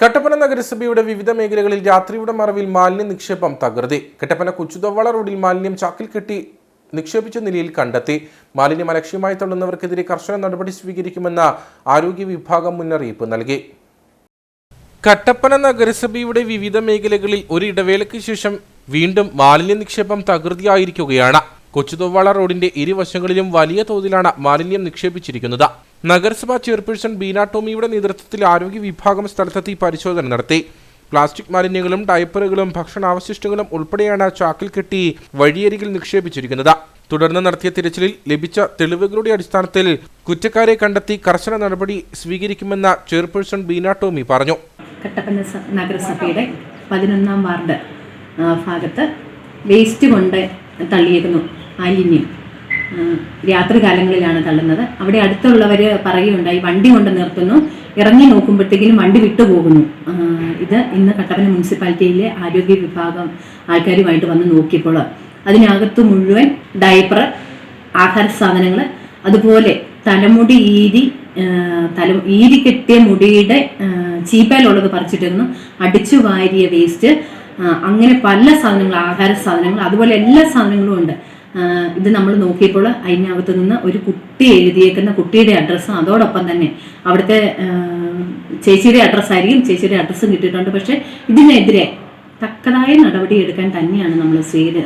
കട്ടപ്പന നഗരസഭയുടെ വിവിധ മേഖലകളിൽ രാത്രിയുടെ മറവിൽ മാലിന്യ നിക്ഷേപം തകൃതി കട്ടപ്പന കൊച്ചുതവള റോഡിൽ മാലിന്യം ചാക്കിൽ കെട്ടി നിക്ഷേപിച്ച നിലയിൽ കണ്ടെത്തി. മാലിന്യം അലക്ഷ്യമായി തള്ളുന്നവർക്കെതിരെ കർശന നടപടി സ്വീകരിക്കുമെന്ന ആരോഗ്യ വിഭാഗം മുന്നറിയിപ്പ് നൽകി. കട്ടപ്പന നഗരസഭയുടെ വിവിധ മേഖലകളിൽ ഒരു ഇടവേളയ്ക്ക് ശേഷം വീണ്ടും മാലിന്യ നിക്ഷേപം തകൃതിയായിരിക്കുകയാണ്. കൊച്ചുതൊവ്വാള റോഡിന്റെ ഇരുവശങ്ങളിലും വലിയ തോതിലാണ് മാലിന്യം നിക്ഷേപിച്ചിരിക്കുന്നത്. നഗരസഭാ ചെയർപേഴ്സൺ ബീന ടോമിയുടെ നേതൃത്വത്തിൽ ആരോഗ്യ വിഭാഗം സ്ഥലത്തെത്തി പരിശോധന നടത്തി. പ്ലാസ്റ്റിക് മാലിന്യങ്ങളും ഡയപ്പറുകളും ഭക്ഷണാവശിഷ്ടങ്ങളും ഉൾപ്പെടെയാണ് ചാക്കിൽ കെട്ടി വഴിയരികിൽ നിക്ഷേപിച്ചിരിക്കുന്നത്. തുടർന്ന് നടത്തിയ തിരച്ചിലിൽ ലഭിച്ച തെളിവുകളുടെ അടിസ്ഥാനത്തിൽ കുറ്റക്കാരെ കണ്ടെത്തി കർശന നടപടി സ്വീകരിക്കുമെന്ന് ചെയർപേഴ്സൺ ബീന ടോമി പറഞ്ഞു. കട്ടപ്പന നഗരസഭയുടെ പതിനൊന്നാം വാർഡ് ഭാഗത്ത് വേസ്റ്റ് കൊണ്ട് തള്ളിയിരുന്നു മാലിന്യം രാത്രികാലങ്ങളിലാണ് തള്ളുന്നത്. അവിടെ അടുത്തുള്ളവർ പറയുകയുണ്ടായി വണ്ടി കൊണ്ട് നിർത്തുന്നു. ഇറങ്ങി നോക്കുമ്പോഴത്തേക്കിലും വണ്ടി വിട്ടുപോകുന്നു ഇത് ഇന്ന് കട്ടപ്പന മുനിസിപ്പാലിറ്റിയിലെ ആരോഗ്യ വിഭാഗം ആൾക്കാരുമായിട്ട് വന്ന് നോക്കിയപ്പോൾ അതിനകത്ത് മുഴുവൻ ഡയപ്പർ ആഹാര സാധനങ്ങൾ അതുപോലെ തലമുടി ഈരി തല ഈരി കെട്ടിയ മുടിയുടെ ചീപ്പയിലുള്ളത് പറിച്ചിട്ടിരുന്നു. അടിച്ചു വാരിയ വേസ്റ്റ് അങ്ങനെ പല സാധനങ്ങൾ ആഹാര സാധനങ്ങൾ അതുപോലെ എല്ലാ സാധനങ്ങളും ഉണ്ട്. ഇത് നമ്മൾ നോക്കിയപ്പോൾ അതിനകത്ത് നിന്ന് ഒരു കുട്ടി എഴുതിയേക്കുന്ന കുട്ടിയുടെ അഡ്രസ്സും അതോടൊപ്പം തന്നെ അവിടുത്തെ ചേച്ചിയുടെ അഡ്രസ്സായിരിക്കും ചേച്ചിയുടെ അഡ്രസ്സും കിട്ടിയിട്ടുണ്ട്. പക്ഷേ ഇതിനെതിരെ തക്കതായ നടപടി എടുക്കാൻ തന്നെയാണ് നമ്മൾ സ്വീകരി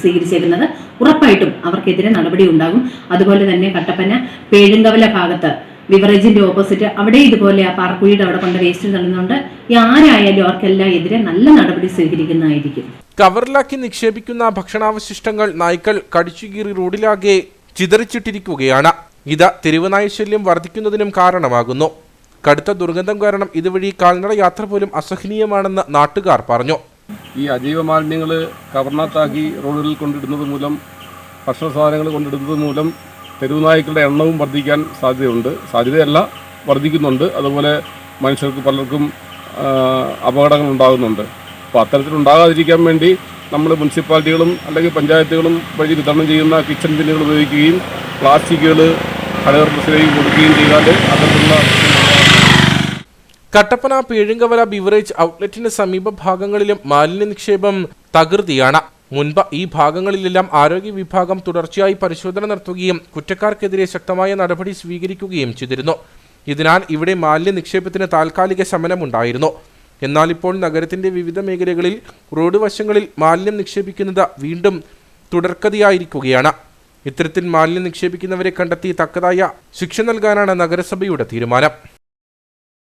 സ്വീകരിച്ചേക്കുന്നത്. ഉറപ്പായിട്ടും അവർക്കെതിരെ നടപടി ഉണ്ടാകും. അതുപോലെ തന്നെ കട്ടപ്പന പേഴുങ്കവല ഭാഗത്ത് വിവറേജിന്റെ ഓപ്പോസിറ്റ് അവിടെ ഇതുപോലെ ആ പാർക്കുഴിയുടെ അവിടെ കൊണ്ട് വേസ്റ്റ് തള്ളുന്നുണ്ട് ഈ ആരായാലും അവർക്കെല്ലാം എതിരെ നല്ല നടപടി സ്വീകരിക്കുന്നതായിരിക്കും. കവറിലാക്കി നിക്ഷേപിക്കുന്ന ഭക്ഷണാവശിഷ്ടങ്ങൾ നായ്ക്കൾ കടിച്ചുകീറി റോഡിലാകെ ചിതറിച്ചിട്ടിരിക്കുകയാണ്. ഇത് തെരുവ് ശല്യം വർദ്ധിക്കുന്നതിനും കാരണമാകുന്നു. കടുത്ത ദുർഗന്ധം കാരണം ഇതുവഴി കാൽനട യാത്ര പോലും അസഹനീയമാണെന്ന് നാട്ടുകാർ പറഞ്ഞു. ഈ അജൈവ മാലിന്യങ്ങൾ കവർണത്താക്കി റോഡുകളിൽ കൊണ്ടിടുന്നത് മൂലം ഭക്ഷണ സാധനങ്ങൾ കൊണ്ടിടുന്നത് മൂലം തെരുവുനായ്ക്കളുടെ എണ്ണവും വർദ്ധിക്കാൻ സാധ്യതയുണ്ട്. സാധ്യതയല്ല വർദ്ധിക്കുന്നുണ്ട്. അതുപോലെ മനുഷ്യർക്ക് പലർക്കും അപകടങ്ങൾ ഉണ്ടാകുന്നുണ്ട്. അപ്പോൾ അത്തരത്തിലുണ്ടാകാതിരിക്കാൻ വേണ്ടി നമ്മൾ മുനിസിപ്പാലിറ്റികളും അല്ലെങ്കിൽ പഞ്ചായത്തുകളും വഴി വിതരണം ചെയ്യുന്ന കിച്ചൺ ബിന്നുകൾ ഉപയോഗിക്കുകയും പ്ലാസ്റ്റിക്കുകൾ കടകർമ്മത്തിലേക്ക് കൊടുക്കുകയും ചെയ്താൽ അത്തരത്തിലുള്ള കട്ടപ്പന പേഴുങ്കവല ബിവറേജ് ഔട്ട്ലെറ്റിന്റെ സമീപ ഭാഗങ്ങളിലും മാലിന്യ നിക്ഷേപം തകൃതിയാണ്. മുൻപ് ഈ ഭാഗങ്ങളിലെല്ലാം ആരോഗ്യ വിഭാഗം തുടർച്ചയായി പരിശോധന നടത്തുകയും കുറ്റക്കാർക്കെതിരെ ശക്തമായ നടപടി സ്വീകരിക്കുകയും ചെയ്തിരുന്നു. ഇതിനാൽ ഇവിടെ മാലിന്യ നിക്ഷേപത്തിന് താൽക്കാലിക ശമനമുണ്ടായിരുന്നു. എന്നാൽ ഇപ്പോൾ നഗരത്തിന്റെ വിവിധ മേഖലകളിൽ റോഡ് വശങ്ങളിൽ മാലിന്യം നിക്ഷേപിക്കുന്നത് വീണ്ടും തുടർക്കഥയായിരിക്കുകയാണ്. ഇത്തരത്തിൽ മാലിന്യം നിക്ഷേപിക്കുന്നവരെ കണ്ടെത്തി തക്കതായ ശിക്ഷ നൽകാനാണ് നഗരസഭയുടെ തീരുമാനം.